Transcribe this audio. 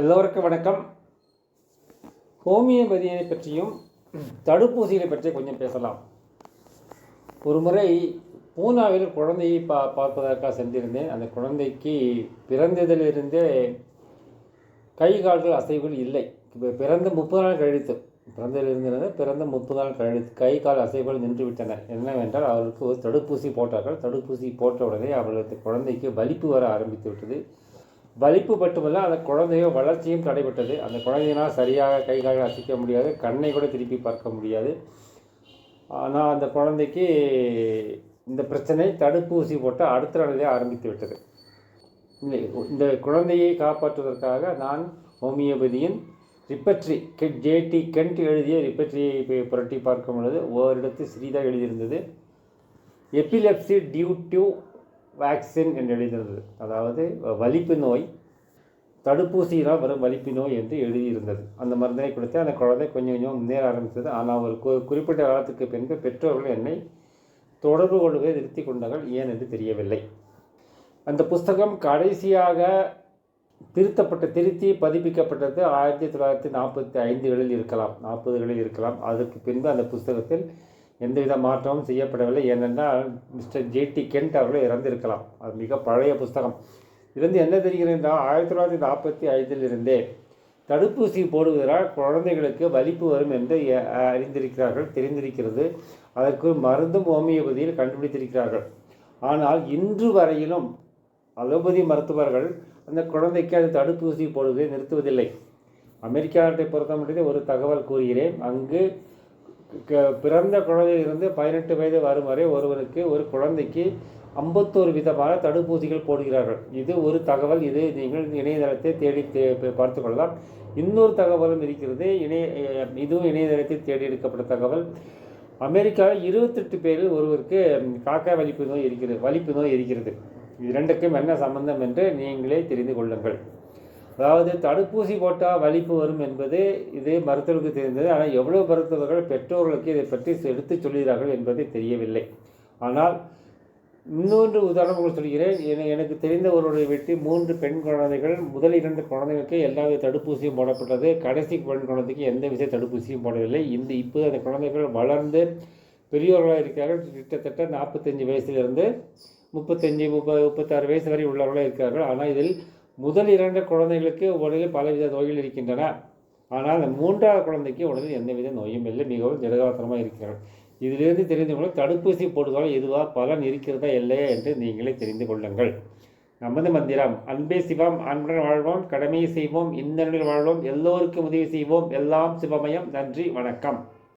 எல்லோருக்கும் வணக்கம். ஹோமியோபதியை பற்றியும் தடுப்பூசிகளை பற்றி கொஞ்சம் பேசலாம். ஒரு முறை பூனாவில் குழந்தையை பா பார்ப்பதற்காக சென்றிருந்தேன். அந்த குழந்தைக்கு பிறந்ததிலிருந்தே கை கால்கள் அசைவுகள் இல்லை. இப்போ பிறந்த முப்பது நாள் கழித்து பிறந்ததிலிருந்து பிறந்த முப்பது நாள் கழித்து கை கால் அசைவுகள் நின்றுவிட்டன. என்னவென்றால் அவருக்கு ஒரு தடுப்பூசி போட்டார்கள். தடுப்பூசி போட்ட உடனே அவர்களுக்கு குழந்தைக்கு வலிப்பு வர ஆரம்பித்து விட்டது. வலிப்பு மட்டுமல்ல அந்த குழந்தைய வளர்ச்சியும் தடைபட்டது. அந்த குழந்தையினால் சரியாக கை கால் அசைக்க முடியாது கண்ணை கூட திருப்பி பார்க்க முடியாது. ஆனால் அந்த குழந்தைக்கு இந்த பிரச்சனை தடுப்பூசி போட்டால் அடுத்த நாளிலே ஆரம்பித்து விட்டது. இல்லை இந்த குழந்தையை காப்பாற்றுவதற்காக நான் ஹோமியோபதியின் ரிப்பட்ரி கெட் ஜேடி கெண்ட் எழுதிய ரிப்பட்ரியை புரட்டி பார்க்கும் பொழுது ஓரிடத்து சிறிதாக எழுதியிருந்தது. எபிலெப்சி டியூ டு வேக்சின் என்று எழுதியிருந்தது அதாவது வலிப்பு நோய் தடுப்பூசியினால் வரும் வலிப்பு நோய் என்று எழுதியிருந்தது. அந்த மருந்தினை கொடுத்து அந்த குழந்தை கொஞ்சம் கொஞ்சம் முன்னேற ஆரம்பித்தது. ஆனால் ஒரு கு குறிப்பிட்ட காலத்துக்கு பின்பு பெற்றோர்கள் என்னை தொடர்பு கொள்வதை நிறுத்தி கொண்டார்கள். ஏன் என்று தெரியவில்லை. அந்த புஸ்தகம் கடைசியாக திருத்தப்பட்ட திருத்தி பதிப்பிக்கப்பட்டது ஆயிரத்தி தொள்ளாயிரத்தி நாற்பத்தி ஐந்துகளில் இருக்கலாம். நாற்பதுகளில் இருக்கலாம். அதற்கு பின்பு அந்த புஸ்தகத்தில் எந்தவித மாற்றமும் செய்யப்படவில்லை. ஏனென்றால் மிஸ்டர் ஜேடி கென்ட் அவர்கள் இறந்திருக்கலாம். அது மிக பழைய புஸ்தகம். இதிலிருந்து என்ன தெரிகிறது என்றால் ஆயிரத்தி தொள்ளாயிரத்தி நாற்பத்தி ஐந்திலிருந்தே தடுப்பூசி போடுவதால் குழந்தைகளுக்கு வலிப்பு வரும் என்று அறிந்திருக்கிறார்கள் தெரிந்திருக்கிறது. அதற்கு மருந்தும் ஹோமியோபதியில் கண்டுபிடித்திருக்கிறார்கள். ஆனால் இன்று வரையிலும் அலோபதி மருத்துவர்கள் அந்த குழந்தைக்கு அது தடுப்பூசி போடுவதை நிறுத்துவதில்லை. அமெரிக்கா நாட்டை பொறுத்த மட்டும் ஒரு தகவல் கூறுகிறேன். அங்கு பிறந்த குழந்தையிலிருந்து பதினெட்டு வயது வரும் வரை ஒருவருக்கு ஒரு குழந்தைக்கு ஐம்பத்தோரு விதமான தடுப்பூசிகள் போடுகிறார்கள். இது ஒரு தகவல். இது நீங்கள் இணையதளத்தை தேடி தே- பார்த்து கொள்ளலாம். இன்னொரு தகவலும் இருக்கிறது. இணைய இதுவும் இணையதளத்தில் தேடி எடுக்கப்பட்ட தகவல். அமெரிக்காவில் இருபத்தெட்டு பேரில் ஒருவருக்கு காக்கா வலிப்பு நோய் இருக்கிறது வலிப்பு நோய் இருக்கிறது. இது ரெண்டுக்கும் என்ன சம்பந்தம் என்று நீங்களே தெரிந்து கொள்ளுங்கள். அதாவது தடுப்பூசி போட்டால் வலிப்பு வரும் என்பது இது மருத்துவருக்கு தெரிந்தது. ஆனால் எவ்வளோ மருத்துவர்கள் பெற்றோர்களுக்கு இதை பற்றி எடுத்து சொல்கிறார்கள் என்பது தெரியவில்லை. ஆனால் இன்னொன்று உதாரணம் உங்களுக்கு சொல்கிறேன். என- எனக்கு தெரிந்த ஒருவரை வெட்டி மூன்று பெண் குழந்தைகள் முதல் இரண்டு குழந்தைகளுக்கு எல்லா வித தடுப்பூசியும் போடப்பட்டது. கடைசி பெண் குழந்தைக்கு எந்த வித தடுப்பூசியும் போடவில்லை. இந்த இப்போ அந்த குழந்தைகள் வளர்ந்து பெரியவர்களாக இருக்கிறார்கள். கிட்டத்தட்ட நாற்பத்தஞ்சு வயசுலேருந்து முப்பத்தஞ்சு முப்ப முப்பத்தாறு வயசு வரை உள்ளவர்களாக இருக்கிறார்கள். ஆனால் இதில் முதல் இரண்டு குழந்தைகளுக்கு உடலில் பலவித நோய்கள் இருக்கின்றன. ஆனால் அந்த மூன்றாவது குழந்தைக்கு உடலில் எந்தவித நோயும் இல்லை. மிகவும் திடகாத்திரமாக இருக்கிறார்கள் இதிலிருந்து தெரிந்து கொள்ள தடுப்பூசி போடுவதால் எதுவாக பலன் இருக்கிறதா இல்லையா என்று நீங்களே தெரிந்து கொள்ளுங்கள். நமது மந்திரம் அன்பே சிவம் அன்புடன் வாழ்வோம் கடமையை செய்வோம் இந்த வாழ்வோம் எல்லோருக்கும் உதவி செய்வோம் எல்லாம் சிவமயம். நன்றி வணக்கம்.